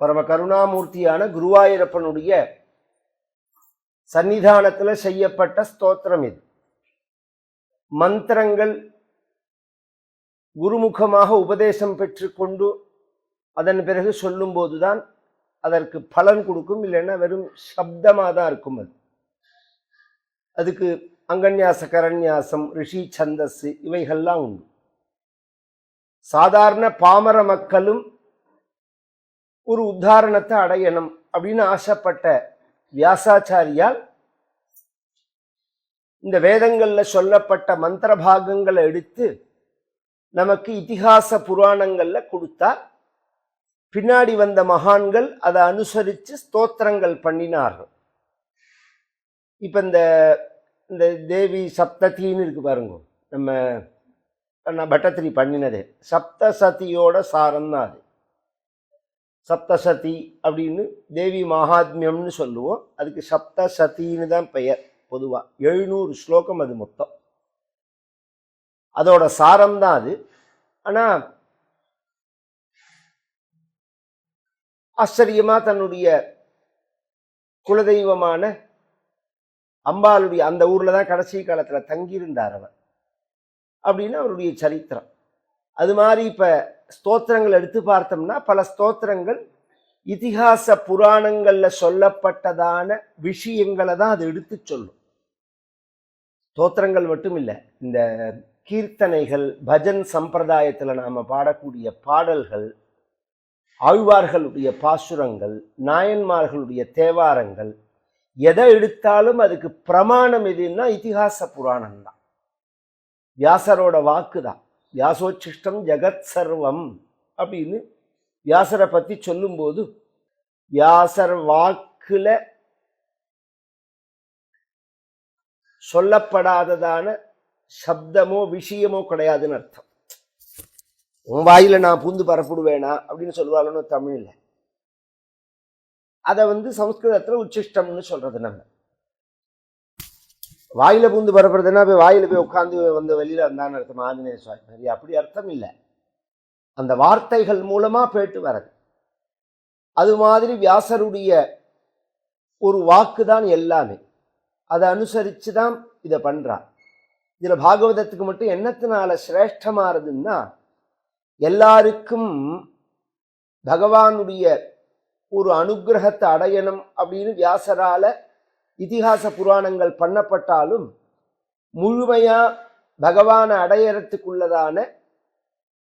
பரம கருணாமூர்த்தியான குருவாயூரப்பனுடைய சன்னிதானத்தில் செய்யப்பட்ட ஸ்தோத்திரம் இது. மந்திரங்கள் குருமுகமாக உபதேசம் பெற்றுக்கொண்டு அதன் பிறகு சொல்லும்போதுதான் அதற்கு பலன் கொடுக்கும் இல்லைன்னா வெறும் சப்தமாக தான் இருக்கும் அது. அதுக்கு அங்கன்யாச கரண்யாசம் ரிஷி சந்தஸ் இவைகள்லாம் உண்டு. சாதாரண பாமர மக்களும் ஒரு உத்தாரணத்தை அடையணும் அப்படின்னு ஆசைப்பட்ட வியாசாச்சாரியால் இந்த வேதங்கள்ல சொல்லப்பட்ட மந்திர பாகங்களை எடுத்து நமக்கு இதிகாச புராணங்கள்ல கொடுத்தா பின்னாடி வந்த மகான்கள் அதை அனுசரித்து ஸ்தோத்திரங்கள் பண்ணினார்கள். இப்போ இந்த இந்த தேவி சப்தத்தின்னு இருக்கு பாருங்க. நம்ம நான் பட்டத்திரி பண்ணினதே. சப்தசதியோட சாரம் தான் அது. சப்தசதி அப்படின்னு தேவி மகாத்மியம்னு சொல்லுவோம். அதுக்கு சப்தசதின்னு தான் பெயர் பொதுவாக எழுநூறு ஸ்லோகம் அது மொத்தம். அதோட சாரம் தான் அது. ஆனால் ஆச்சரியமாக தன்னுடைய குலதெய்வமான அம்பாளுடைய அந்த ஊரில் தான் கடைசி காலத்தில் தங்கியிருந்தார் அவர் அப்படின்னு அவருடைய சரித்திரம். அது மாதிரி இப்போ ஸ்தோத்திரங்கள் எடுத்து பார்த்தோம்னா பல ஸ்தோத்திரங்கள் இதிகாச புராணங்களில் சொல்லப்பட்டதான விஷயங்களை தான் அது எடுத்து சொல்லும். ஸ்தோத்திரங்கள் மட்டும் இல்லை இந்த கீர்த்தனைகள் பஜன் சம்பிரதாயத்தில் நாம் பாடக்கூடிய பாடல்கள் ஆழ்வார்களுடைய பாசுரங்கள் நாயன்மார்களுடைய தேவாரங்கள் எதை எடுத்தாலும் அதுக்கு பிரமாணம் எதுன்னா இதிகாச புராணம் தான் வியாசரோட வாக்கு தான் வியாசோச்சிஷ்டம் ஜெகத் சர்வம் அப்படின்னு வியாசரை பற்றி சொல்லும்போது வியாசர் வாக்கில் சொல்லப்படாததான சப்தமோ விஷயமோ கிடையாதுன்னு அர்த்தம். உன் வாயில் நான் பூந்து பரப்பிடுவேனா அப்படின்னு சொல்லுவாங்கன்னு தமிழில். அதை வந்து சம்ஸ்கிருதத்தில் உச்சிஷ்டம்னு சொல்கிறது நம்ம வாயில பூந்து பரப்புறதுன்னா போய் வாயில போய் உட்காந்து வந்து வெளியில் இருந்தான்னு அர்த்தம் ஆஞ்சநேய சுவாமி? மாதிரி அப்படி அர்த்தம் இல்லை. அந்த வார்த்தைகள் மூலமா போயிட்டு வரது. அது மாதிரி வியாசருடைய ஒரு வாக்கு தான் எல்லாமே. அதை அனுசரித்து தான் இதை பண்ணுறான் இதில் பாகவதத்துக்கு மட்டும் என்னத்தினால சிரேஷ்டமானதுன்னா எல்லாருக்கும் பகவானுடைய ஒரு அனுகிரகத்தை அடையணும் அப்படின்னு வியாசரால இதிகாச புராணங்கள் பண்ணப்பட்டாலும் முழுமையா பகவானை அடையறத்துக்குள்ளதான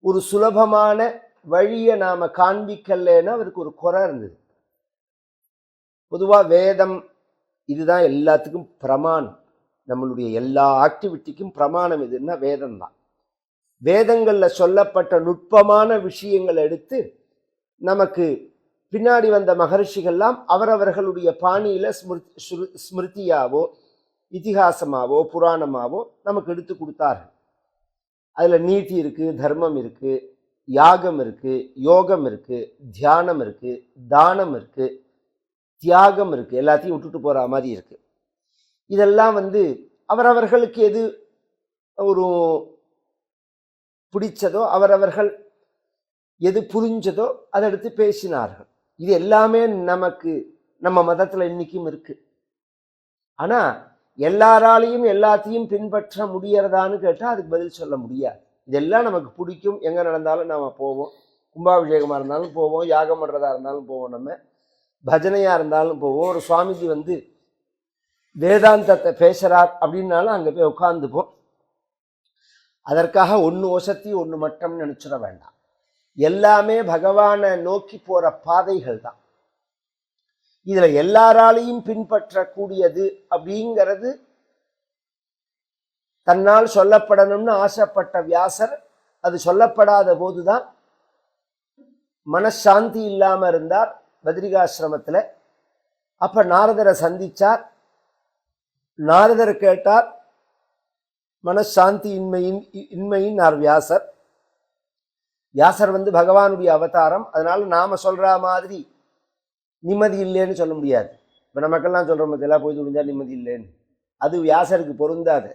ஒரு சுலபமான வழியை நாம காண்பிக்கலன்னா அவருக்கு ஒரு குறை இருந்தது. பொதுவாக வேதம் இதுதான் எல்லாத்துக்கும் பிரமாணம். நம்மளுடைய எல்லா ஆக்டிவிட்டிக்கும் பிரமாணம் எதுன்னா வேதம் தான் வேதங்களில் சொல்லப்பட்ட நுட்பமான விஷயங்களை எடுத்து நமக்கு பின்னாடி வந்த மகர்ஷிகள்லாம் அவரவர்களுடைய பாணியில் ஸ்மிருதி ஸ்ரு- ஸ்மிருதியாவோ இதிகாசமாவோ புராணமாவோ நமக்கு எடுத்து கொடுத்தார்கள். அதில் நீதி இருக்குது தர்மம் இருக்குது யாகம் இருக்குது யோகம் இருக்குது தியானம் இருக்குது தானம் இருக்குது தியாகம் இருக்குது எல்லாத்தையும் விட்டுட்டு போகிற மாதிரி இருக்குது இதெல்லாம் வந்து அவரவர்களுக்கு எது ஒரு பிடிச்சதோ அவரவர்கள் எது புரிஞ்சதோ அதை எடுத்து பேசினார்கள். இது எல்லாமே நமக்கு நம்ம மதத்தில் இன்னைக்கும் இருக்கு. ஆனால் எல்லாராலையும் எல்லாத்தையும் பின்பற்ற முடியறதான்னு கேட்டால் அதுக்கு பதில் சொல்ல முடியாது. இதெல்லாம் நமக்கு பிடிக்கும். எங்கே நடந்தாலும் நாம் போவோம். கும்பாபிஷேகமாக இருந்தாலும் போவோம். யாகம் பண்ணுறதா இருந்தாலும் போவோம் நம்ம. பஜனையாக இருந்தாலும் போவோம். ஒரு சுவாமிஜி வந்து வேதாந்தத்தை பேசுகிறார் அப்படின்னாலும் அங்கே போய் உட்காந்துப்போம் அதற்காக ஒன்று ஒசத்தி ஒன்று மட்டம்னு நினச்சிட வேண்டாம். எல்லாமே பகவானை நோக்கி போற பாதைகள் தான் இதுல எல்லாராலையும் பின்பற்றக்கூடியது அப்படிங்கிறது தன்னால் சொல்லப்படணும்னு ஆசைப்பட்ட வியாசர் அது சொல்லப்படாத போதுதான் மனசாந்தி இல்லாம இருந்தார் பத்ரிகாசிரமத்துல. அப்ப நாரதரை சந்திச்சார். நாரதர் கேட்டார் மனசாந்தி இன்மையின் இன்மையின் நார் வியாசர். வியாசர் வந்து பகவானுடைய அவதாரம். அதனால நாம சொல்ற மாதிரி நிம்மதி இல்லைன்னு சொல்ல முடியாது. இப்போ நமக்கெல்லாம் சொல்கிறோம் இதெல்லாம் போய் முடிஞ்சா நிம்மதி இல்லைன்னு. அது வியாசருக்கு பொருந்தாது.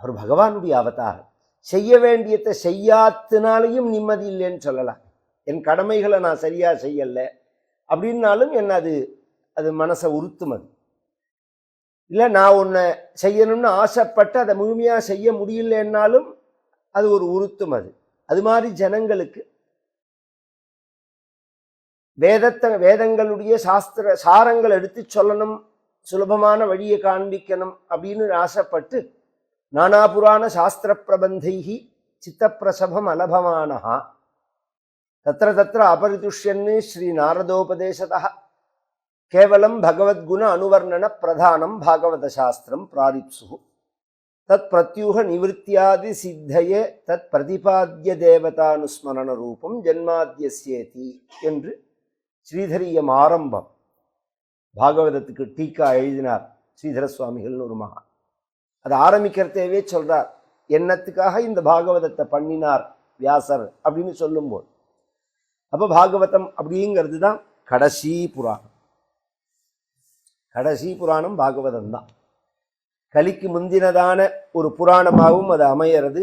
அவர் பகவானுடைய அவதாரம். செய்ய வேண்டியதை செய்யாத்தினாலையும் நிம்மதி இல்லைன்னு சொல்லலாம். என் கடமைகளை நான் சரியாக செய்யலை அப்படின்னாலும் என்ன அது அது மனசை உறுத்தும் அது. இல்லை நான் ஒன்றை செய்யணும்னு ஆசைப்பட்டு அதை முழுமையாக செய்ய முடியலன்னாலும் அது ஒரு உறுத்தும் அது. அது மாதிரி ஜனங்களுக்கு வேதத்தை வேதங்களுடைய சாஸ்திர சாரங்கள் எடுத்து சொல்லணும் சுலபமான வழியை காண்பிக்கணும் அப்படின்னு ஆசைப்பட்டு நானாபுராண சாஸ்திர பிரபந்தைகி சித்தப்பிரசபம் அலபமானஹா. தத்திர தத்திர அபரிதுஷ்யன்னு ஸ்ரீ நாரதோபதேசதா. கேவலம் பகவத்குண அனுவர்ணன பிரதானம் பாகவத சாஸ்திரம் பிராரிப்சு தத் பிரத்யூக நிவத்தியாதி சித்தையே தத் பிரதிபாத்திய தேவதானுஸ்மரண ரூபம் ஜென்மாத்தியசேதி என்று ஸ்ரீதரியம் ஆரம்பம். பாகவதத்துக்கு டீக்கா எழுதினார் ஸ்ரீதர சுவாமிகள்னு ஒரு மகா அதை ஆரம்பிக்கிறதேவே சொல்றார் என்னத்துக்காக இந்த பாகவதத்தை பண்ணினார் வியாசர்? அப்படின்னு சொல்லும்போது. அப்போ பாகவதம் அப்படிங்கிறது தான் கடைசி புராணம். கடைசி புராணம் பாகவதம் தான் கலிக்கு முந்தினதான ஒரு புராணமாகவும் அது அமையிறது.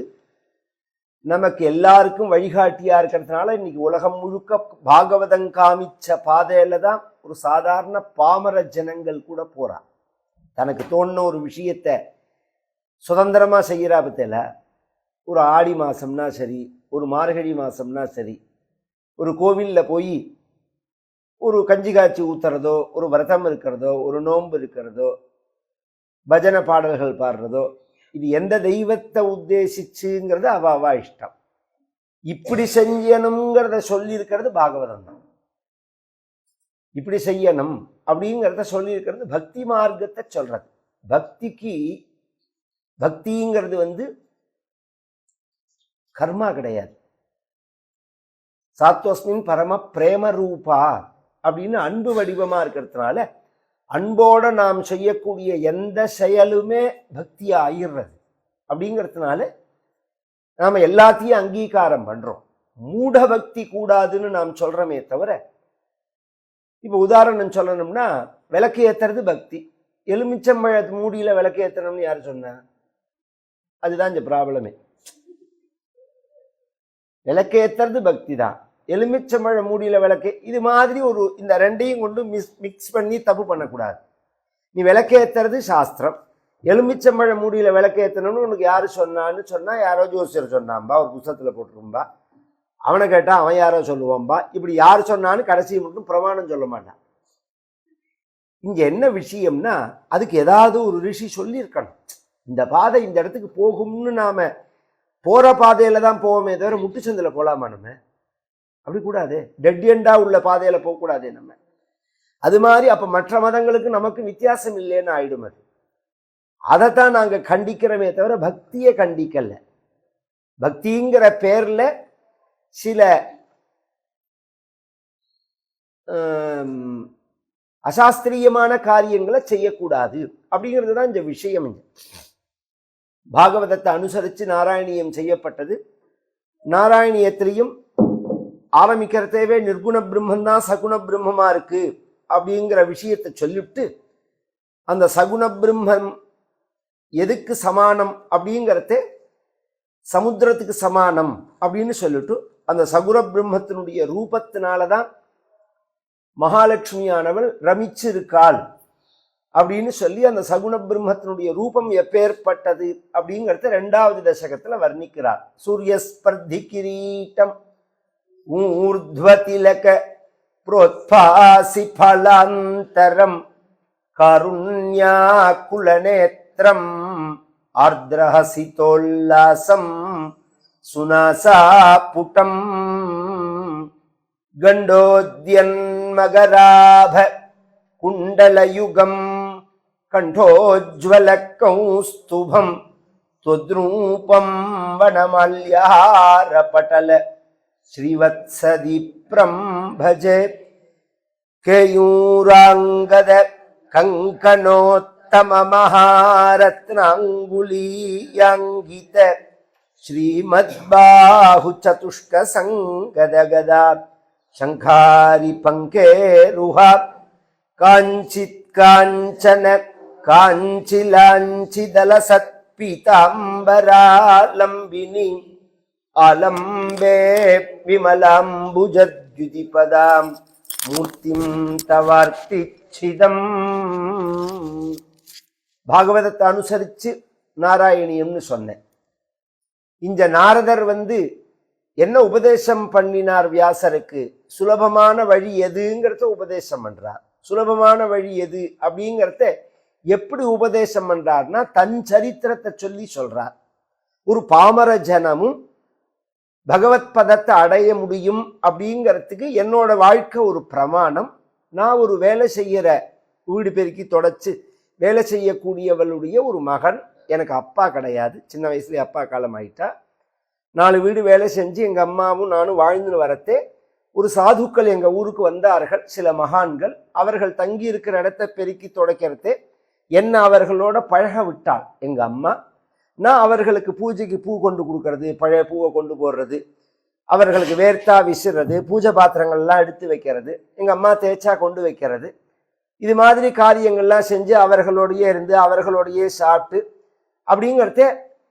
நமக்கு எல்லாருக்கும் வழிகாட்டியா இருக்கிறதுனால இன்னைக்கு உலகம் முழுக்க பாகவதம் காமிச்ச பாதையில தான் ஒரு சாதாரண பாமர ஜனங்கள் கூட போறா. தனக்கு தோணுன ஒரு விஷயத்த சுதந்திரமா செய்கிறா பத்தில. ஒரு ஆடி மாசம்னா சரி ஒரு மார்கழி மாசம்னா சரி ஒரு கோவிலில் போய் ஒரு கஞ்சி காய்ச்சி ஊத்துறதோ ஒரு விரதம் இருக்கிறதோ ஒரு நோன்பு இருக்கிறதோ பஜனை பாடல்கள் பாடுறதோ இது எந்த தெய்வத்தை உத்தேசிச்சுங்கிறது அவ அவ இஷ்டம். இப்படி செய்யணுங்கிறத சொல்லி இருக்கிறது பாகவதம் தான். இப்படி செய்யணும் அப்படிங்கிறத சொல்லியிருக்கிறது பக்தி மார்க்கத்தை சொல்றது. பக்திக்கு பக்திங்கிறது வந்து கர்மா கிடையாது. சாத்வஸ்மின் பரம பிரேம ரூபா அப்படின்னு அன்பு வடிவமா இருக்கிறதுனால அன்போட நாம் செய்யக்கூடிய எந்த செயலுமே பக்தியாக ஆயிடுறது அப்படிங்கிறதுனால நாம் எல்லாத்தையும் அங்கீகாரம் பண்ணுறோம் மூட பக்தி கூடாதுன்னு நாம் சொல்கிறோமே தவிர இப்போ உதாரணம் சொல்லணும்னா விளக்கு ஏற்றுறது பக்தி. எலுமிச்சம்பழ மூடியில் விளக்கு ஏற்றணும்னு யார் சொன்னா? அதுதான் இந்த ப்ராப்ளமே. விளக்கு ஏற்றுறது பக்தி தான். எலுமிச்சம்பழ மூடியில் விளக்கு. இது மாதிரி ஒரு இந்த ரெண்டையும் கொண்டு மிஸ் மிக்ஸ் பண்ணி தப்பு பண்ணக்கூடாது. நீ விளக்கேத்துறது சாஸ்திரம். எலுமிச்சம்பழ மூடியில் விளக்கேற்றணும்னு உனக்கு யார் சொன்னான்னு சொன்னால் யாரோ ஜோசியர் சொன்னாம்பா ஒரு புத்தகத்தில் போட்டிருக்கும்பா. அவனை கேட்டால் அவன் யாரோ சொல்லுவான்பா இப்படி யார் சொன்னான்னு கடைசி மட்டும் பிரமாணம் சொல்ல மாட்டான். இங்கே என்ன விஷயம்னா அதுக்கு ஏதாவது ஒரு ரிஷி சொல்லியிருக்கணும். இந்த பாதை இந்த இடத்துக்கு போகும்னு நாம் போகிற பாதையில் தான் போவோமே தவிர முட்டுச்சந்தில போகலாமா நம்ம? அப்படி கூடாது. டெட் எண்டா உள்ள பாதையில போகக்கூடாது நம்ம. அது மாதிரி அப்ப மற்ற மதங்களுக்கு நமக்கு வித்தியாசம் இல்லைன்னு ஆயிடும் அது. அதைத்தான் நாங்க கண்டிக்கிறோமே தவிர பக்தியை கண்டிக்கல. பக்திங்கிற பேர்ல சில அசாஸ்திரியமான காரியங்களை செய்யக்கூடாது அப்படிங்கிறது தான் இந்த விஷயம் பாகவதத்தை அனுசரித்து நாராயணியம் செய்யப்பட்டது. நாராயணியத்திலையும் ஆரம்பிக்கிறதேவே நிர்குண பிரம்மந்தான் சகுண பிரம்மமா இருக்கு அப்படிங்கிற விஷயத்தை சொல்லிவிட்டு அந்த சகுண பிரம்மம் எதுக்கு சமானம் அப்படிங்கிறத சமுத்திரத்துக்கு சமானம் அப்படின்னு சொல்லிட்டு அந்த சகுர பிரம்மத்தினுடைய ரூபத்தினால தான் மகாலட்சுமியானவள் ரமிச்சிருக்காள் அப்படின்னு சொல்லி அந்த சகுண பிரம்மத்தினுடைய ரூபம் எப்பேற்பட்டது அப்படிங்கிறத ரெண்டாவது தசகத்தில் வர்ணிக்கிறார். சூரிய ஸ்பர்தி கிரீட்டம். ఊర్ధ్వతిలక ప్రోత్ఫాసి ఫలాంతరం కారుణ్యాకులనేత్రం ఆర్ద్రహసితోల్లాసం సునాసాపుటం గండోద్యన్మగరాభ కుండలయుగం కంఠోజ్వలకౌస్తుభం త్వద్రూపం వనమల్యారపటల श्रीवत्सदीप्रं भजे केयूराङ्गद कङ्कणोत्तममहारत्नाङ्गुलीयाङ्गित श्रीमद्बाहुचतुष्कसङ्गदगदा शङ्खारि पङ्केरुहा काञ्चित् काञ्चन काञ्चिलाञ्चिदलसत्पीताम्बरालम्बिनी आलम्बे विमलाम्बुजद्युतिपदाम् மூர்த்திம் தவார்த்திச்சிதம் பாகவதத்தை அனுசரிச்சு நாராயணியம்னு சொன்னேன் இந்த நாரதர் வந்து என்ன உபதேசம் பண்ணினார் வியாசருக்கு சுலபமான வழி எதுங்கிறத உபதேசம் பண்றார் சுலபமான வழி எது அப்படிங்கிறத எப்படி உபதேசம் பண்றார்னா தன் சரித்திரத்தை சொல்லி சொல்றார் ஒரு பாமர ஜனமும் பகவத் பதத்தை அடைய முடியும் அப்படிங்கிறதுக்கு என்னோட வாழ்க்கை ஒரு பிரமாணம். நான் ஒரு வேலை செய்கிற வீடு பெருக்கி தொடச்சு வேலை செய்யக்கூடியவளுடைய ஒரு மகன். எனக்கு அப்பா கிடையாது. சின்ன வயசுல அப்பா காலம் ஆயிட்டா. நாலு வீடு வேலை செஞ்சு எங்கள் அம்மாவும் நானும் வாழ்ந்துன்னு வரத்தே ஒரு சாதுக்கள் எங்கள் ஊருக்கு வந்தார்கள். சில மகான்கள் அவர்கள் தங்கி இருக்கிற இடத்த பெருக்கி துடைக்கிறதே என்ன அவர்களோட பழக விட்டாள். எங்கள் அம்மா நான் அவர்களுக்கு பூஜைக்கு பூ கொண்டு கொடுக்கறது பழைய பூவை கொண்டு போடுறது அவர்களுக்கு வேர்த்தா விசுறது பூஜை பாத்திரங்கள்லாம் எடுத்து வைக்கிறது எங்கள் அம்மா தேய்ச்சா கொண்டு வைக்கிறது. இது மாதிரி காரியங்கள்லாம் செஞ்சு அவர்களோடையே இருந்து அவர்களோடையே சாப்பிட்டு அப்படிங்கிறதே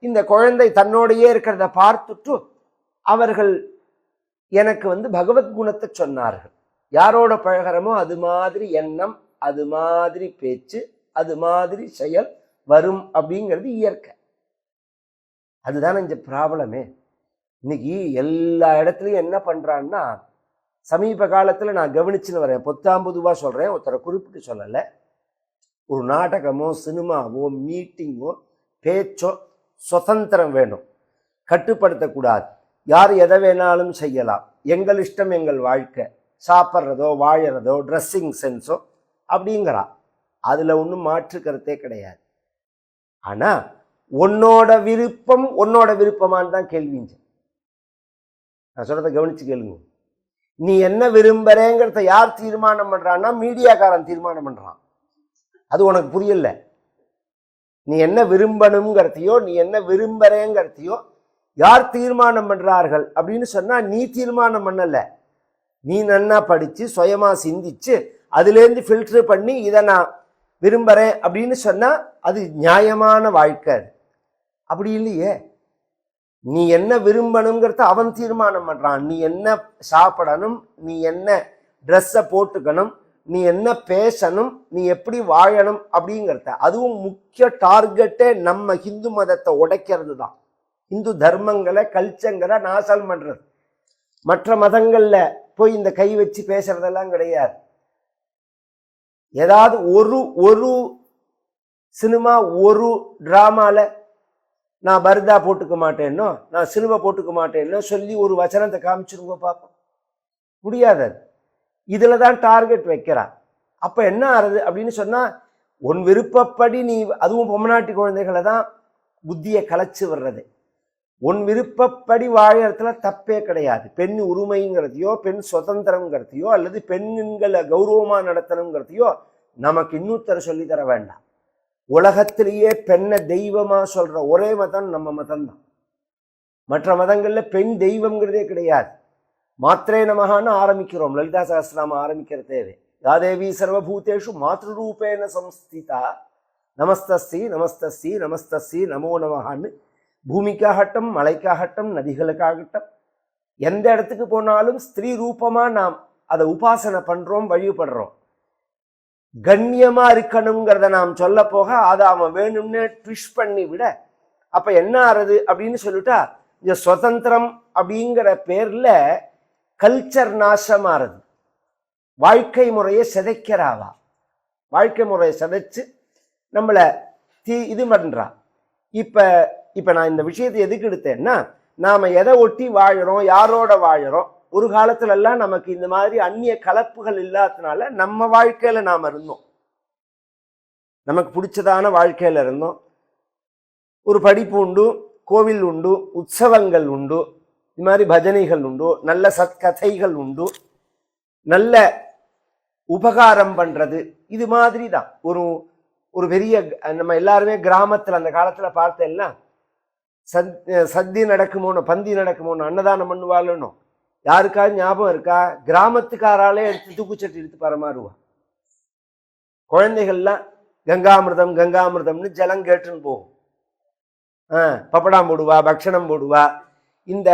இந்த குழந்தை தன்னோடையே இருக்கிறத பார்த்துட்டு அவர்கள் எனக்கு வந்து பகவத் குணத்தை சொன்னார்கள். யாரோட பழகிறமோ அது மாதிரி எண்ணம் அது மாதிரி பேச்சு அது மாதிரி செயல் வரும் அப்படிங்கிறது இயற்கை. அதுதானே இந்த ப்ராப்ளமே இன்னைக்கு எல்லா இடத்துலையும் என்ன பண்ணுறான்னா சமீப காலத்தில் நான் கவனிச்சுன்னு வரேன். பொத்தாம்பதுவா சொல்கிறேன் ஒருத்தரை குறிப்பிட்டு சொல்லலை. ஒரு நாடகமோ சினிமாவோ மீட்டிங்கோ பேச்சோ சுதந்திரம் வேணும். கட்டுப்படுத்தக்கூடாது. யார் எதை வேணாலும் செய்யலாம். எங்கள் இஷ்டம் எங்கள் வாழ்க்கை. சாப்பிட்றதோ வாழறதோ ட்ரெஸ்ஸிங் சென்ஸோ அப்படிங்கிறா. அதில் ஒன்றும் மாற்று கருத்தே கிடையாது. ஆனால் உன்னோட விருப்பம் உன்னோட விருப்பமான்னு தான் கேள்விங்க நான் சொல்றதை கவனிச்சு கேளுங்க. நீ என்ன விரும்புறேங்கிறத யார் தீர்மானம் பண்றான்னா மீடியாக்காரன் தீர்மானம் பண்றான். அது உனக்கு புரியல. நீ என்ன விரும்பணுங்கிறதையோ நீ என்ன விரும்புறேங்கிறதையோ யார் தீர்மானம் பண்றார்கள் அப்படின்னு சொன்னா நீ தீர்மானம் பண்ணல. நீ நன்னா படிச்சு சுயமா சிந்திச்சு அதுலேருந்து ஃபில்டர் பண்ணி இதை நான் விரும்புகிறேன் அப்படின்னு சொன்னால் அது நியாயமான வாழ்க்கை அப்படி இல்லையே? நீ என்ன விரும்பணுங்கிறத அவன் தீர்மானம் பண்ணுறான் நீ என்ன சாப்பிடணும் நீ என்ன ட்ரெஸ்ஸை போட்டுக்கணும் நீ என்ன பேசணும் நீ எப்படி வாழணும் அப்படிங்கிறத. அதுவும் முக்கிய டார்கெட்டே நம்ம ஹிந்து மதத்தை உடைக்கிறது தான். இந்து தர்மங்களை கல்ச்சங்களை நாசம் பண்ணுறது மற்ற மதங்களில் போய் இந்த கை வச்சு பேசுறதெல்லாம் கிடையாது. ஏதாவது ஒரு ஒரு சினிமா ஒரு ட்ராமாவில் நான் பர்தா போட்டுக்க மாட்டேன்னோ நான் சிலுவை போட்டுக்க மாட்டேன்னோ சொல்லி ஒரு வசனத்தை காமிச்சிருங்க பார்ப்போம் முடியாது அது. தான் டார்கெட் வைக்கிறா. அப்போ என்ன ஆறுது அப்படின்னு சொன்னால் உன் விருப்பப்படி நீ அதுவும் பொம்மநாட்டி குழந்தைகளை தான் புத்தியை களைச்சி விடுறது. உன் விருப்பப்படி வாழறதுல தப்பே கிடையாது. பெண் உரிமைங்கிறதையோ பெண் சுதந்திரங்கிறதையோ அல்லது பெண்களை கௌரவமாக நடத்தணுங்கிறதையோ நமக்கு இன்னொருத்தர சொல்லித்தர வேண்டாம். உலகத்திலேயே பெண்ணை தெய்வமாக சொல்கிற ஒரே மதம் நம்ம மதம் தான் மற்ற மதங்களில் பெண் தெய்வம்ங்கிறதே கிடையாது. மாத்திரே நமகான்னு ஆரம்பிக்கிறோம். லலிதா சகஸ்திரநாம ஆரம்பிக்கிற தேவை. யாதேவி சர்வபூதேஷு மாத்ருரூபேன சம்ஸ்திதா. நமஸ்தஸ்தி நமஸ்தஸ்தி நமஸ்தஸ்தி நமோ நமகான்னு பூமிக்காகட்டும் மலைக்காகட்டும் நதிகளுக்காகட்டும் எந்த இடத்துக்கு போனாலும் ஸ்திரீ ரூபமாக நாம் அதை உபாசனை பண்ணுறோம் வழிபடுறோம். கண்ணியமா இருக்கணுங்கிறத நாம் சொல்ல போக அதை அவன் வேணும்னு ட்விஷ் பண்ணி விட அப்ப என்ன ஆறுது அப்படின்னு சொல்லிட்டா இந்த சுதந்திரம் அப்படிங்கிற பேர்ல கல்ச்சர் நாசமாறுது. வாழ்க்கை முறையை சிதைக்கிறாவா? வாழ்க்கை முறையை சிதைச்சு நம்மளை தீ இது பண்றா. இப்ப இப்ப நான் இந்த விஷயத்தை எதுக்கு எடுத்தேன்னா நாம எதை ஒட்டி வாழறோம் யாரோட வாழறோம் ஒரு காலத்துலலாம் நமக்கு இந்த மாதிரி அந்நிய கலப்புகள் இல்லாததுனால நம்ம வாழ்க்கையில நாம் இருந்தோம். நமக்கு பிடிச்சதான வாழ்க்கையில இருந்தோம். ஒரு படிப்பு உண்டு கோவில் உண்டு உற்சவங்கள் உண்டு இது மாதிரி பஜனைகள் உண்டு நல்ல சத்கதைகள் உண்டு நல்ல உபகாரம் பண்றது இது மாதிரி தான் ஒரு ஒரு பெரிய நம்ம எல்லாருமே கிராமத்தில் அந்த காலத்தில் பார்த்தேன்னா சத் சத்தி நடக்குமோன்னு பந்தி நடக்குமோன்னு அன்னதானம் பண்ணுவாளுன்னு யாருக்காவது ஞாபகம் இருக்கா? கிராமத்துக்காராலே எடுத்து தூக்குச்சட்டி எடுத்து பரமாறுவா குழந்தைகள்லாம் கங்காமிர்தம் கங்காமிர்தம்னு ஜலம் கேட்டுன்னு போகும். ஆ பப்படாம் போடுவா பக்ஷணம் போடுவா. இந்த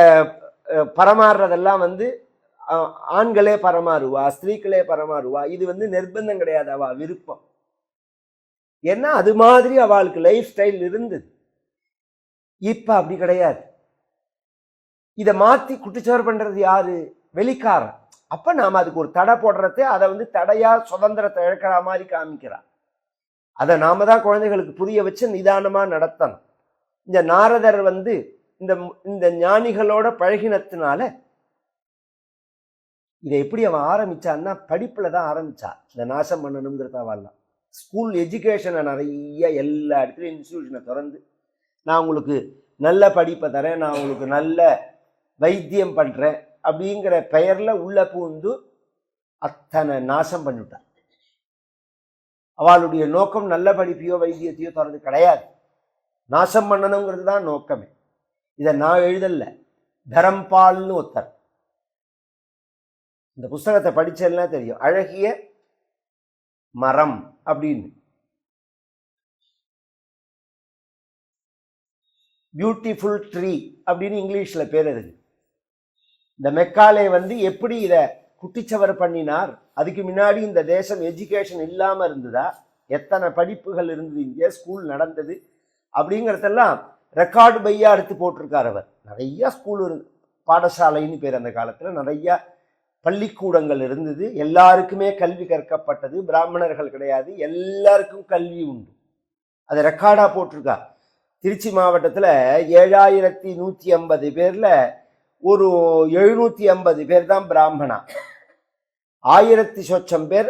பரமாறுறதெல்லாம் வந்து ஆண்களே பரமாறுவா ஸ்திரீக்களே பரமாறுவா. இது வந்து நிர்பந்தம் கிடையாது அவா விருப்பம். ஏன்னா அது மாதிரி அவளுக்கு லைஃப் ஸ்டைல் இருந்தது. இப்ப அப்படி கிடையாது. இதை மாற்றி குற்றச்சாறு பண்ணுறது யாரு? வெளிக்காரன். அப்போ நாம் அதுக்கு ஒரு தடை போடுறதே அதை வந்து தடையாக சுதந்திரத்தை இழக்கிற மாதிரி காமிக்கிறான். அதை நாம தான் குழந்தைகளுக்கு புரிய வச்சு நிதானமாக நடத்தணும். இந்த நாரதர் வந்து இந்த இந்த ஞானிகளோட பழகினத்தினால இதை எப்படி அவன் ஆரம்பிச்சான்னா படிப்பில் தான் ஆரம்பிச்சா இந்த நாசம் பண்ணணுங்கிறத வரலாம் ஸ்கூல் எஜுகேஷனை நிறைய எல்லா இடத்துலையும் இன்ஸ்டியூஷனை திறந்து நான் உங்களுக்கு நல்ல படிப்பை தரேன் நான் உங்களுக்கு நல்ல வைத்தியம் பண்றேன் அப்படிங்கிற பெயர்ல உள்ள பூந்து அத்தனை நாசம் பண்ணிவிட்டான் அவளுடைய நோக்கம் நல்ல படிப்பையோ வைத்தியத்தையோ தரது கிடையாது. நாசம் பண்ணணுங்கிறது தான் நோக்கமே. இதை நான் எழுதல. தரம்பால்னு ஒருத்தர். இந்த புஸ்தகத்தை படிச்சேன்னா தெரியும். அழகிய மரம் அப்படின்னு. பியூட்டிஃபுல் ட்ரீ அப்படின்னு இங்கிலீஷில் பேர் இருக்குது இந்த மெக்காலே வந்து எப்படி இதை குட்டிச்சவர் பண்ணினார்? அதுக்கு முன்னாடி இந்த தேசம் எஜுகேஷன் இல்லாமல் இருந்ததா? எத்தனை படிப்புகள் இருந்தது? இங்கே ஸ்கூல் நடந்தது? அப்படிங்கிறதெல்லாம் ரெக்கார்டு பையாக எடுத்து போட்டிருக்கார் அவர். நிறையா ஸ்கூல் இருந்து பாடசாலைன்னு பேர் அந்த காலத்தில் நிறையா பள்ளிக்கூடங்கள் இருந்தது. எல்லாருக்குமே கல்வி கற்கப்பட்டது. பிராமணர்கள் கிடையாது. எல்லாருக்கும் கல்வி உண்டு. அதை ரெக்கார்டாக போட்டிருக்கா திருச்சி மாவட்டத்தில் ஏழாயிரத்தி நூற்றி ஐம்பது பேரில் ஒரு எழுநூத்தி ஐம்பது பேர் தான் பிராமணா. ஆயிரத்தி சொச்சம் பேர்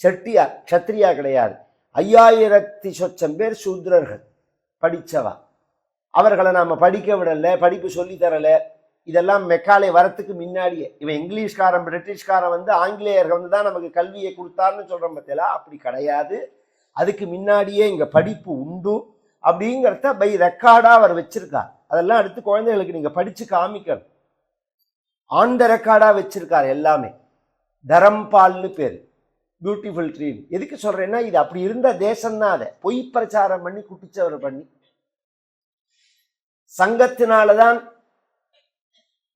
செட்டியா க்ஷத்ரியா கிடையாது. ஐயாயிரத்தி சொச்சம் பேர் சூத்ரர்கள் படிச்சவா. அவர்களை நாம் படிக்க விடலை படிப்பு சொல்லித்தரலை தரல. இதெல்லாம் மெக்காலே வரத்துக்கு முன்னாடியே. இவன் இங்கிலீஷ்காரன் பிரிட்டிஷ்காரன் வந்து ஆங்கிலேயர்கள் வந்து தான் நமக்கு கல்வியை கொடுத்தாருன்னு சொல்கிற பார்த்தீங்களா அப்படி கிடையாது. அதுக்கு முன்னாடியே இங்கே படிப்பு உண்டு அப்படிங்கிறத பை ரெக்கார்டாக அவர் வச்சிருக்கார். அதெல்லாம் எடுத்து குழந்தைகளுக்கு நீங்க படிச்சு காமிக்கணும். ஆன் த ரெக்கார்டாக வச்சிருக்கார் எல்லாமே. தரம்பால்னு பேர். பியூட்டிஃபுல் ட்ரீம் எதுக்கு சொல்றேன்னா இது அப்படி இருந்த தேசம்தான் அதை. பொய் பிரச்சாரம் பண்ணி குட்டிச்சவர் பண்ணி. சங்கத்தினால தான்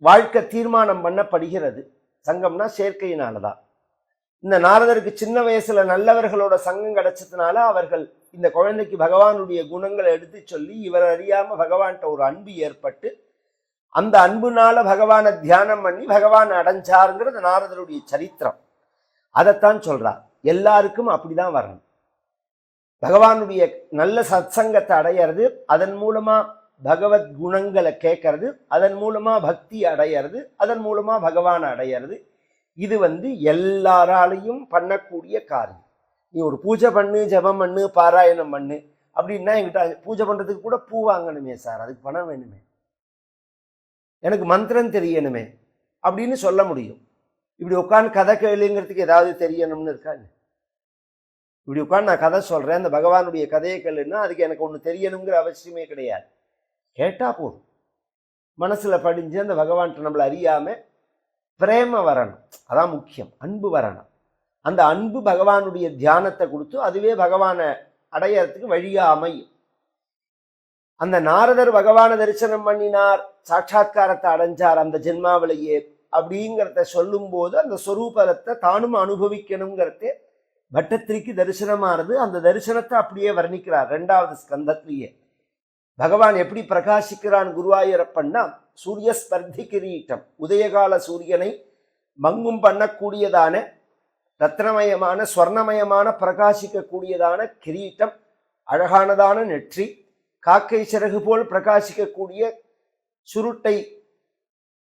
வாழ்க்கை தீர்மானம் பண்ணப்படுகிறது. சங்கம்னா சேர்க்கையினால தான் இந்த நாரதருக்கு சின்ன வயசுல நல்லவர்களோட சங்கம் கிடைச்சதுனால அவர்கள் இந்த குழந்தைக்கு பகவானுடைய குணங்களை எடுத்து சொல்லி இவர் அறியாம பகவான்கிட்ட ஒரு அன்பு ஏற்பட்டு அந்த அன்புனால பகவானை தியானம் பண்ணி பகவான் அடைஞ்சாருங்கிறது நாரதருடைய சரித்திரம். அதைத்தான் சொல்றார். எல்லாருக்கும் அப்படிதான் வரணும். பகவானுடைய நல்ல சத்சங்கத்தை அடையிறது அதன் மூலமா பகவத் குணங்களை கேட்கறது அதன் மூலமா பக்தி அடையிறது அதன் மூலமா பகவான் அடையிறது இது வந்து எல்லாராலையும் பண்ணக்கூடிய காரியம். நீ ஒரு பூஜை பண்ணு ஜபம் பண்ணு பாராயணம் பண்ணு அப்படின்னா என்கிட்ட பூஜை பண்ணுறதுக்கு கூட பூ வாங்கணுமே சார். அதுக்கு பணம் வேணுமே. எனக்கு மந்திரம் தெரியணுமே அப்படின்னு சொல்ல முடியும். இப்படி உட்காந்து கதை கேளுங்கிறதுக்கு ஏதாவது தெரியணும்னு இருக்காங்க இப்படி உட்காந்து நான் கதை சொல்கிறேன் அந்த பகவானுடைய கதையை கேளுன்னா அதுக்கு எனக்கு ஒன்று தெரியணுங்கிற அவசியமே கிடையாது. கேட்டால் போதும். மனசில் படிஞ்சு அந்த பகவான்கிட்ட நம்மளை அறியாமல் பிரேம வரணும். அதான் முக்கியம். அன்பு வரணும். அந்த அன்பு பகவானுடைய தியானத்தை கொடுத்து அதுவே பகவானை அடையறதுக்கு வழியா அமையும். அந்த நாரதர் பகவானை தரிசனம் பண்ணினார். சாட்சாத்காரத்தை அடைஞ்சார் அந்த ஜென்மாவிலேயே அப்படிங்கிறத சொல்லும்போது அந்த ஸ்வரூபத்தை தானும் அனுபவிக்கணுங்கிறதே பட்டத்திரிக்கு தரிசனமானது. அந்த தரிசனத்தை அப்படியே வர்ணிக்கிறார். ரெண்டாவது ஸ்கந்தத்திலேயே. பகவான் எப்படி பிரகாசிக்கிறான் குருவாயூரப்பன்னா சூரிய ஸ்பர்தி கிரீட்டம் உதயகால சூரியனை மங்கும் பண்ணக்கூடியதான ரத்னமயமான ஸ்வர்ணமயமான பிரகாசிக்கக்கூடியதான கிரீட்டம் அழகானதான நெற்றி காக்கை சிறகு போல் பிரகாசிக்கக்கூடிய சுருட்டை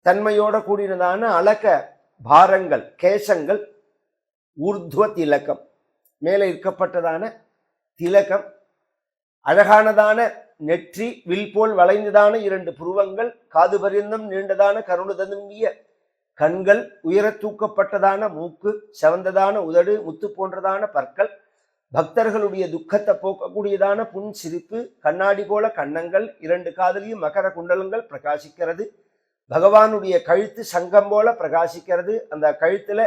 தன்மையோட கூடினதான அழக பாரங்கள் கேசங்கள் ஊர்துவ திலக்கம் மேலே இருக்கப்பட்டதான திலகம். அழகானதான நெற்றி வில் போல் வளைந்ததான இரண்டு புருவங்கள் காது பரிந்தம் நீண்டதான கருணுதனுங்கிய கண்கள் உயர தூக்கப்பட்டதான மூக்கு செவந்ததான உதடு முத்து போன்றதான பற்கள் பக்தர்களுடைய துக்கத்தை போக்கக்கூடியதான புன் சிரிப்பு கண்ணாடி போல கண்ணங்கள் இரண்டு காதலியும் மகர குண்டலங்கள் பிரகாசிக்கிறது. பகவானுடைய கழுத்து சங்கம் போல பிரகாசிக்கிறது. அந்த கழுத்துல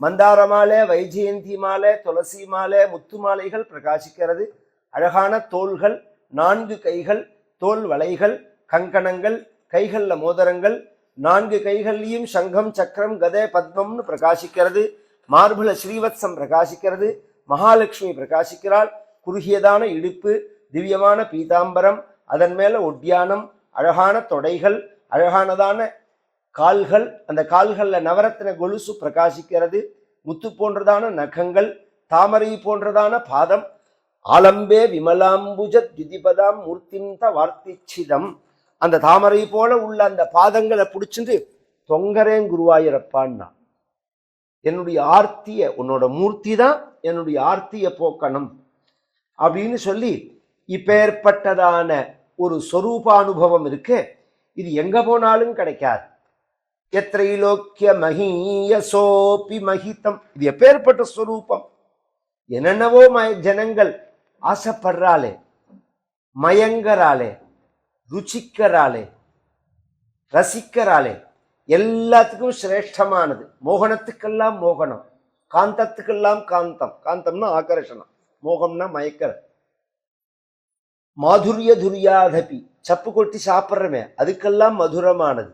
மந்தார மாலை வைஜெயந்தி மாலை துளசி மாலை முத்து மாலைகள் பிரகாசிக்கிறது. அழகான தோள்கள் நான்கு கைகள் தோல் வளைகள் கங்கணங்கள் கைகளில் மோதிரங்கள் நான்கு கைகள்லையும் சங்கம் சக்கரம் கதை பத்மம்னு பிரகாசிக்கிறது. மார்புல ஸ்ரீவத்சம் பிரகாசிக்கிறது. மகாலட்சுமி பிரகாசிக்கிறாள். குறுகியதான இடுப்பு திவ்யமான பீதாம்பரம் அதன் மேல ஒட்டியானம் அழகான தொடைகள் அழகானதான கால்கள் அந்த கால்களில் நவரத்ன கொலுசு பிரகாசிக்கிறது. முத்து போன்றதான நகங்கள் தாமரை போன்றதான பாதம் ஆலம்பே விமலாம்புஜ திதிபதாம் மூர்த்திந்த வார்த்திச்சிதம் அந்த தாமரை போல உள்ள அந்த பாதங்களை பிடிச்சிட்டு தொங்கரேன் குருவாயிரப்பான்னா என்னுடைய ஆர்த்திய உன்னோட மூர்த்தி தான் என்னுடைய ஆர்த்திய போக்கணும். அப்படின்னு சொல்லி இப்பேற்பட்டதான ஒரு சொரூப அனுபவம் இருக்கு. இது எங்க போனாலும் கிடைக்காது. எத்திரைலோக்கிய மகீயசோபி மகிதம். இது எப்பேற்பட்ட ஸ்வரூபம் என்னென்னவோ ம ஜனங்கள் ஆசைப்படுறாளே மயங்கராளே ருச்சிக்கராளே ரசிக்கராளே எல்லாத்துக்கும் சிரேஷ்டமானது. மோகனத்துக்கெல்லாம் மோகனம் காந்தத்துக்கெல்லாம் காந்தம். காந்தம்னா ஆகர்ஷணம். மோகம்னா மயக்கிற மாதுரிய துரியாதபி சப்பு கொட்டி சாப்பிட்றமே அதுக்கெல்லாம் மதுரமானது.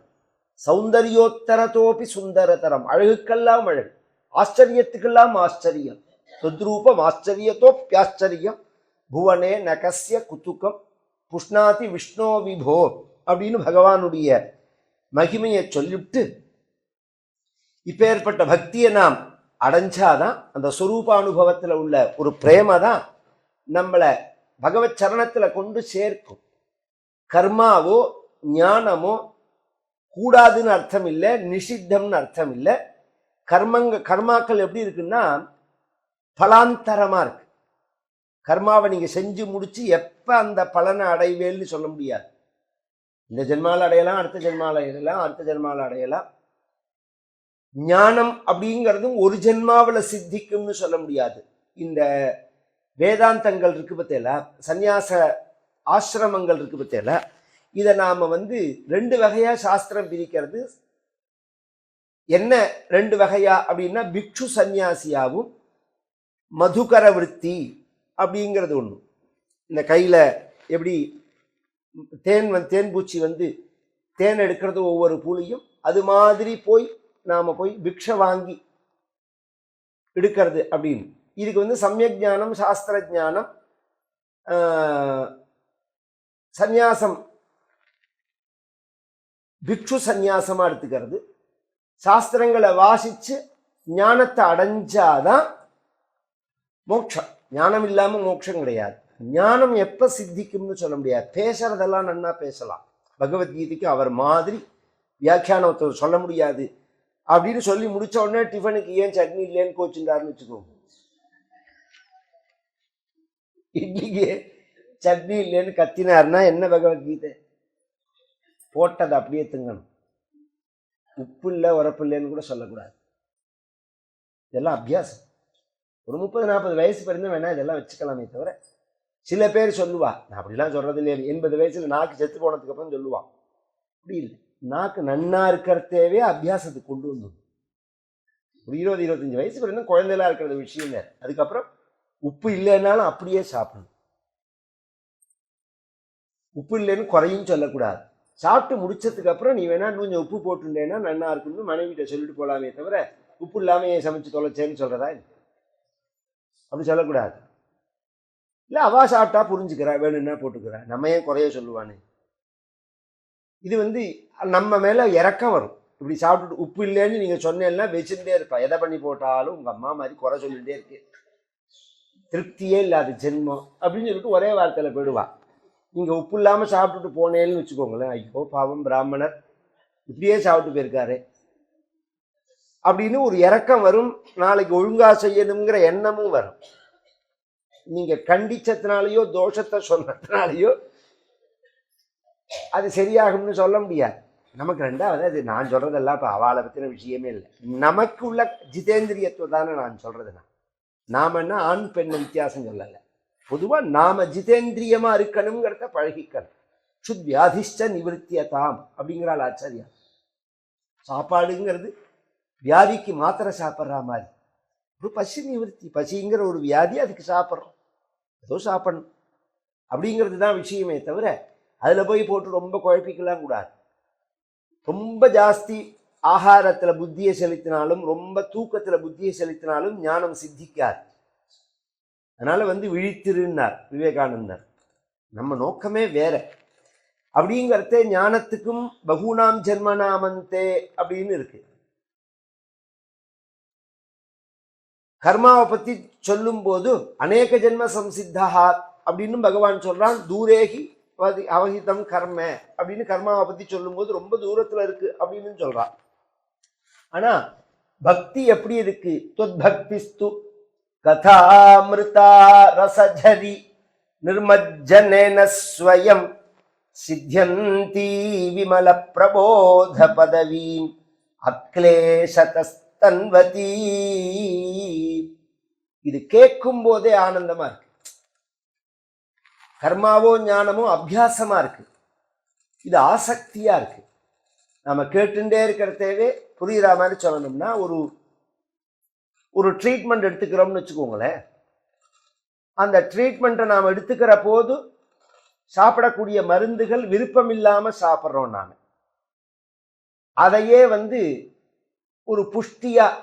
சௌந்தரியோத்தரத்தோப்பி சுந்தரதரம் அழகுக்கெல்லாம் அழகு. ஆச்சரியத்துக்கெல்லாம் ஆச்சரியம். தொத்ரூபம் ஆச்சரியத்தோப்பியாச்சரியம். புவனே நகசிய குத்துக்கம் புஷ்ணாதி விஷ்ணோ விபோ அப்படின்னு பகவானுடைய மகிமையை சொல்லிவிட்டு இப்பேற்பட்ட பக்தியை நாம் அடைஞ்சாதான் அந்த சுரூப அனுபவத்தில் உள்ள ஒரு பிரேம தான் நம்மளை பகவத் சரணத்தில் கொண்டு சேர்க்கும். கர்மாவோ ஞானமோ கூடாதுன்னு அர்த்தம் இல்லை நிஷித்தம்னு அர்த்தம் இல்லை கர்மங்க கர்மாக்கள் எப்படி இருக்குன்னா பலாந்தரமாக இருக்கு. கர்மாவை நீங்கள் செஞ்சு முடித்து எப்போ அந்த பலனை அடைவேல்னு சொல்ல முடியாது. இந்த ஜென்மாவில் அடையலாம் அடுத்த ஜென்மாவில் அடையலாம் அடுத்த ஜென்மாவில் அடையலாம். ஞானம் அப்படிங்கிறதும் ஒரு ஜென்மாவில் சித்திக்கும்னு சொல்ல முடியாது. இந்த வேதாந்தங்கள் இருக்கு பத்தியில சந்நியாச ஆசிரமங்கள் இருக்கு பத்தியில இதை நாம் வந்து ரெண்டு வகையாக சாஸ்திரம் பிரிக்கிறது. என்ன ரெண்டு வகையா அப்படின்னா பிக்ஷு சந்நியாசியாவும் மதுகர விற்பி அப்படிங்கிறது ஒன்று இந்த கையில் எப்படி தேன் வந் தேன் பூச்சி வந்து தேன் எடுக்கிறது ஒவ்வொரு பூலையும் அது மாதிரி போய் நாம் போய் பிக்ஷை வாங்கி எடுக்கிறது அப்படின்னு. இதுக்கு வந்து சமயக் ஞானம் சாஸ்திர ஞானம் சந்நியாசம் பிக்ஷு சந்நியாசமாக எடுத்துக்கிறது. சாஸ்திரங்களை வாசித்து ஞானத்தை அடைஞ்சாதான் மோட்சம். ஞானம் இல்லாமல் மோட்சம் கிடையாது. ஞானம் எப்போ சித்திக்கும்னு சொல்ல முடியாது. பேசுறதெல்லாம் நன்னா பேசலாம். பகவத்கீதைக்கு அவர் மாதிரி வியாக்கியானத்தை சொல்ல முடியாது. அப்படின்னு சொல்லி முடிச்ச உடனே டிஃபனுக்கு ஏன் சட்னி இல்லைன்னு கோச்சுட்டாருன்னு வச்சுக்கோங்க. இட்லிக்கு சட்னி இல்லைன்னு கத்தினாருன்னா என்ன பகவத்கீதை? போட்டதை அப்படியே திங்கணும். உப்பு இல்லை உரப்பு இல்லைன்னு கூட சொல்லக்கூடாது. இதெல்லாம் அபியாசம். ஒரு முப்பது நாற்பது வயசு பிறந்த வேணா இதெல்லாம் வச்சுக்கலாமே தவிர சில பேர் சொல்லுவா நான் அப்படிலாம் சொல்றது இல்லையா எண்பது வயசுல நாக்கு செத்து போனதுக்கு அப்புறம் சொல்லுவான் அப்படி இல்லை. நாக்கு நன்னா இருக்கிறதேவே அபியாசத்துக்கு கொண்டு வந்தது. ஒரு இருபது இருபத்தஞ்சு வயசு வரைக்கும் குழந்தைலாம் இருக்கிறது விஷயம் இல்லை அதுக்கப்புறம் உப்பு இல்லைன்னாலும் அப்படியே சாப்பிடணும். உப்பு இல்லைன்னு குறையும் சொல்லக்கூடாது. சாப்பிட்டு முடிச்சதுக்கு அப்புறம் நீ வேணா கொஞ்சம் உப்பு போட்டுட்டேன்னா நன்னா இருக்குன்னு மனைவிட்ட சொல்லிட்டு போகலாமே தவிர உப்பு இல்லாமல் ஏன் சமைச்சு தொலைச்சேன்னு சொல்கிறதா இல்லை. அப்படி சொல்லக்கூடாது. இல்லை அவா சாப்பிட்டா புரிஞ்சுக்கிறா வேணும்னா போட்டுக்கிறா. நம்ம ஏன் குறைய சொல்லுவானே? இது வந்து நம்ம மேலே இறக்கம் வரும். இப்படி சாப்பிட்டுட்டு உப்பு இல்லைன்னு நீங்கள் சொன்னேன்னா வச்சுட்டே இருப்பா. எதை பண்ணி போட்டாலும் உங்கள் அம்மா மாதிரி குறை சொல்லிகிட்டே இருக்கு. திருப்தியே இல்லாத ஜென்மம் அப்படின்னு சொல்லிட்டு ஒரே வார்த்தையில் போயிடுவா. நீங்கள் உப்பு இல்லாமல் சாப்பிட்டுட்டு போனேன்னு வச்சுக்கோங்களேன். ஐயோ பாவம் பிராமணர். இப்படியே சாப்பிட்டு போயிருக்காரு. அப்படின்னு ஒரு இறக்கம் வரும். நாளைக்கு ஒழுங்கா செய்யணுங்கிற எண்ணமும் வரும். நீங்க கண்டிச்சத்தினாலேயோ தோஷத்தை சொன்னதுனாலேயோ அது சரியாகும்னு சொல்ல முடியாது. நமக்கு ரெண்டாவது அது நான் சொல்றதெல்லாம் இப்போ அவளை பற்றின விஷயமே இல்லை. நமக்கு உள்ள ஜிதேந்திரியத்துவம் தானே நான் சொல்றது நான். நாமன்னா ஆண் பெண் வித்தியாசம் சொல்லலை. பொதுவாக நாம ஜிதேந்திரியமா இருக்கணுங்கிறத பழகிக்கணும். சுத் வியாதிஷ்ட நிவர்த்தியதாம் அப்படிங்கிறாள் ஆச்சாரியா சாப்பாடுங்கிறது வியாதிக்கு மாத்திரை சாப்பிட்ற மாதிரி. ஒரு பசி நிவர்த்தி பசிங்கிற ஒரு வியாதி அதுக்கு சாப்பிட்றோம். ஏதோ சாப்பிடணும். அப்படிங்கிறது தான் விஷயமே தவிர அதில் போய் போட்டு ரொம்ப குழப்பிக்கலாம் கூடாது. ரொம்ப ஜாஸ்தி ஆகாரத்தில் புத்தியை செலுத்தினாலும் ரொம்ப தூக்கத்தில் புத்தியை செலுத்தினாலும் ஞானம் சித்திக்காது. அதனால் வந்து விழித்திருந்தார் விவேகானந்தர். நம்ம நோக்கமே வேற. அப்படிங்கிறத ஞானத்துக்கும் பகுனாம் ஜென்மநாமந்தே அப்படின்னு இருக்கு. கர்மாவை பத்தி சொல்லும்போது அநேக ஜென்ம சம்சித்தா அப்படின்னு பகவான் சொல்றான் தூரேகி அவதி அவஹிதம் கர்ம அப்படின்னு கர்மாவை பத்தி சொல்லும்போது ரொம்ப தூரத்துல இருக்கு அப்படின்னு சொல்றான். ஆனா பக்தி எப்படி இருக்கு? தொத்பக்திஸ்து கதாமிருதா ரசஜரி நிர்மஜ்ஜனேன ஸ்வயம் சித்தியந்தி விமல பிரபோத பதவீம் தன்வதி. இது கேட்கும் போதே ஆனந்தமா இருக்கு. கர்மாவோ ஞானமோ அபியாசமா இருக்கு. இது ஆசக்தியா இருக்கு. நம்ம கேட்டுட்டே இருக்கிறதேவே புரியுற மாதிரி சொல்லணும்னா ஒரு ஒரு ட்ரீட்மெண்ட் எடுத்துக்கிறோம்னு வச்சுக்கோங்களேன். அந்த ட்ரீட்மெண்ட்டை நாம் எடுத்துக்கிற போது சாப்பிடக்கூடிய மருந்துகள் விருப்பம் இல்லாமல் சாப்பிட்றோம் நாம. அதையே வந்து ஒரு புஷ்டியாக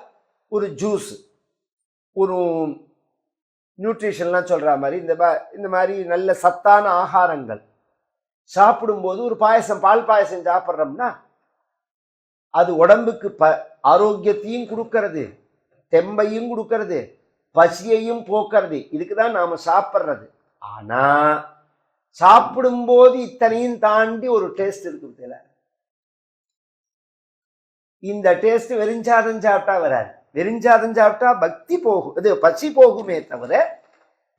ஒரு ஜூஸ் ஒரு நியூட்ரிஷன்லாம் சொல்கிற மாதிரி இந்த இந்த மாதிரி நல்ல சத்தான ஆகாரங்கள் சாப்பிடும்போது ஒரு பாயசம் பால் பாயசம் சாப்பிட்றோம்னா அது உடம்புக்கு ப ஆரோக்கியத்தையும் கொடுக்கறது தெம்பையும் கொடுக்கறது பசியையும் போக்கிறது இதுக்கு தான் நாம் சாப்பிட்றது ஆனால் சாப்பிடும்போது இத்தனையும் தாண்டி ஒரு டேஸ்ட் இருக்குது இதுல. இந்த டேஸ்ட் வெறிஞ்சாதம் சாப்பிட்டா வராது. வெறிஞ்சாதம் சாப்பிட்டா பக்தி போகும். இது பசி போகுமே தவிர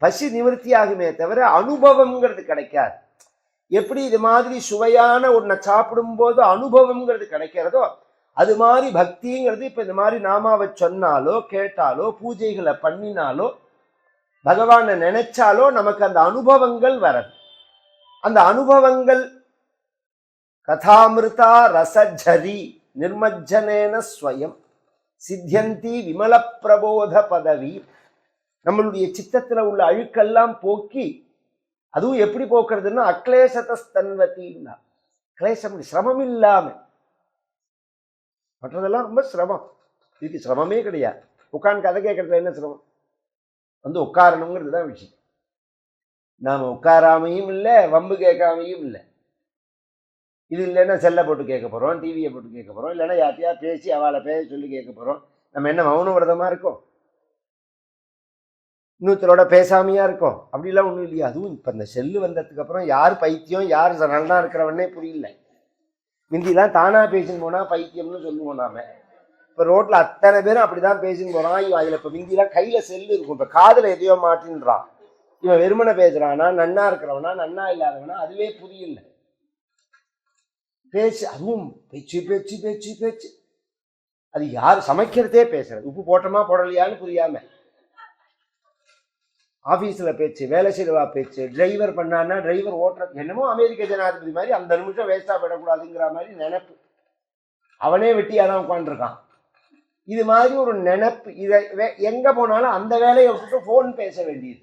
பசி நிவர்த்தி ஆகுமே தவிர அனுபவம்ங்கிறது கிடைக்காது. எப்படி இது மாதிரி சுவையான ஒன்றை சாப்பிடும்போது அனுபவம்ங்கிறது கிடைக்கிறதோ அது மாதிரி பக்திங்கிறது இப்போ இந்த மாதிரி நாமாவை சொன்னாலோ கேட்டாலோ பூஜைகளை பண்ணினாலோ பகவானை நினைச்சாலோ நமக்கு அந்த அனுபவங்கள் வரது. அந்த அனுபவங்கள் கதாமிருதா ரசஜரி. நிர்மஜ்ஜனேன ஸ்வயம். சித்தியந்தி விமல பிரபோத பதவி நம்மளுடைய சித்தத்தில் உள்ள அழுக்கெல்லாம் போக்கி அதுவும் எப்படி போக்குறதுன்னா அக்லேசத்தன்வத்தின்னா கிளேசம் சிரமம் இல்லாம. மற்றதெல்லாம் ரொம்ப சிரமம். இதுக்கு சிரமமே கிடையாது. உட்காந்து கதை கேட்கறதுல என்ன சிரமம்? வந்து உட்காரணுங்கிறது தான் விஷயம். நாம உட்காராமையும் இல்லை வம்பு கேட்காமையும் இல்லை. இது இல்லைன்னா செல்லை போட்டு கேட்க போறோம் டிவியை போட்டு கேட்க போகிறோம் இல்லைன்னா யார்ட்டையா பேசி அவளை பேச சொல்லி கேட்க போகிறோம் நம்ம என்ன மௌன விரதமாக இருக்கோம்? இன்னொருத்தரோட பேசாமையாக இருக்கோம். அப்படிலாம் ஒன்றும் இல்லையா. அதுவும் இப்போ இந்த செல்லு வந்ததுக்கப்புறம் யார் பைத்தியம் யார் நல்லா இருக்கிறவனே புரியல. முந்திலாம் தானாக பேசின்னு போனால் பைத்தியம்னு சொல்லுவோம் நாம. இப்போ ரோட்டில் அத்தனை பேரும் அப்படி தான் பேசின்னு போகிறான் இவன் அதில் இப்போ முந்திலாம் கையில் செல்லு இருக்கும். இப்போ காதில் எதையோ மாட்டின்றான். இவன் வெறுமனை பேசுறானா நன்னா இருக்கிறவனா நன்னா இல்லாதவனா அதுவே புரியல. பேச்சு அதுவும் பேச்சு பேச்சு பேச்சு பேச்சு. அது யார் சமைக்கிறதே பேசுறது உப்பு போட்டோமா போடலையான்னு புரியாம. ஆபீஸ்ல பேச்சு வேலை செய்வா பேச்சு டிரைவர் பண்ணான்னா டிரைவர் ஓட்டுறது என்னமோ அமெரிக்க ஜனாதிபதி மாதிரி அந்த நிமிஷம் வேஸ்டா போயிடக்கூடாதுங்கிற மாதிரி நினைப்பு. அவனே வெட்டியாதான் உட்காந்துருக்கான் இது மாதிரி ஒரு நினைப்பு. இதை வே- எங்க போனாலும் அந்த வேலையை விட்டுட்டு ஃபோன் பேச வேண்டியது.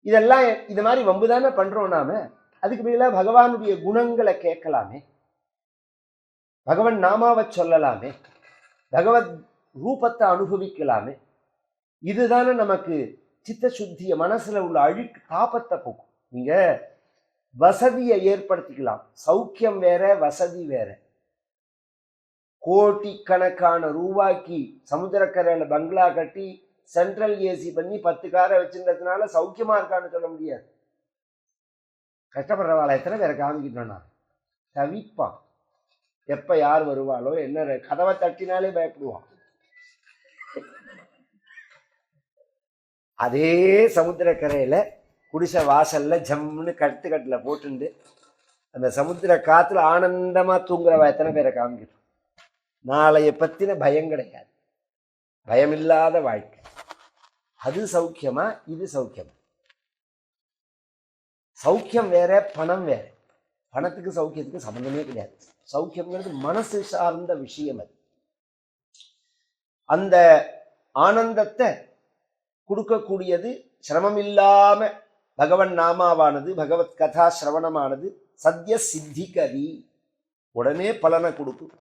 இதெல்லாம் இது மாதிரி வம்பு தானே பண்றோம் நாம? அதுக்கு பதிலாக பகவானுடைய குணங்களை கேட்கலாமே. பகவன் நாமாவை சொல்லலாமே. பகவத் ரூபத்தை அனுபவிக்கலாமே. இதுதானே நமக்கு சித்த சுத்திய மனசுல உள்ள அழுக்கு தாபத்தை போக்கும். நீங்க வசதியை ஏற்படுத்திக்கலாம். சௌக்கியம் வேற வசதி வேற. கோடிக்கணக்கான ரூபாய்க்கு சமுத்திரக்கரையில பங்களா கட்டி சென்ட்ரல் ஏசி பண்ணி பத்து காரை வச்சிருந்ததுனால சௌக்கியமா இருக்கான்னு சொல்ல முடியாது. கஷ்டப்படுறவாளை எத்தனை பேரை காமிக்கிட்டோம் நான் தவிப்பான் எப்போ யார் வருவாளோ என்ன கதவை தட்டினாலே பயப்படுவான். அதே சமுத்திரக்கரையில் குடிசை வாசல்ல ஜம்முன்னு கட்டு கட்டில் போட்டுண்டு அந்த சமுத்திர காற்றுல ஆனந்தமாக தூங்குறவ எத்தனை பேரை காமிக்கிட்டோம் நாளைய பற்றின பயம் கிடையாது. பயமில்லாத வாழ்க்கை. அது சௌக்கியமா? இது சௌக்கியமா? சௌக்கியம் வேற பணம் வேற. பணத்துக்கு சௌக்கியத்துக்கு சம்மந்தமே கிடையாது. சௌக்கியம்ங்கிறது மனசு சார்ந்த விஷயம் அது. அந்த ஆனந்தத்தை கொடுக்கக்கூடியது சிரமம் இல்லாம பகவன் நாமாவானது பகவத் கதா சிரவணமானது சத்ய சித்திகரி உடனே பலனை கொடுக்கும்.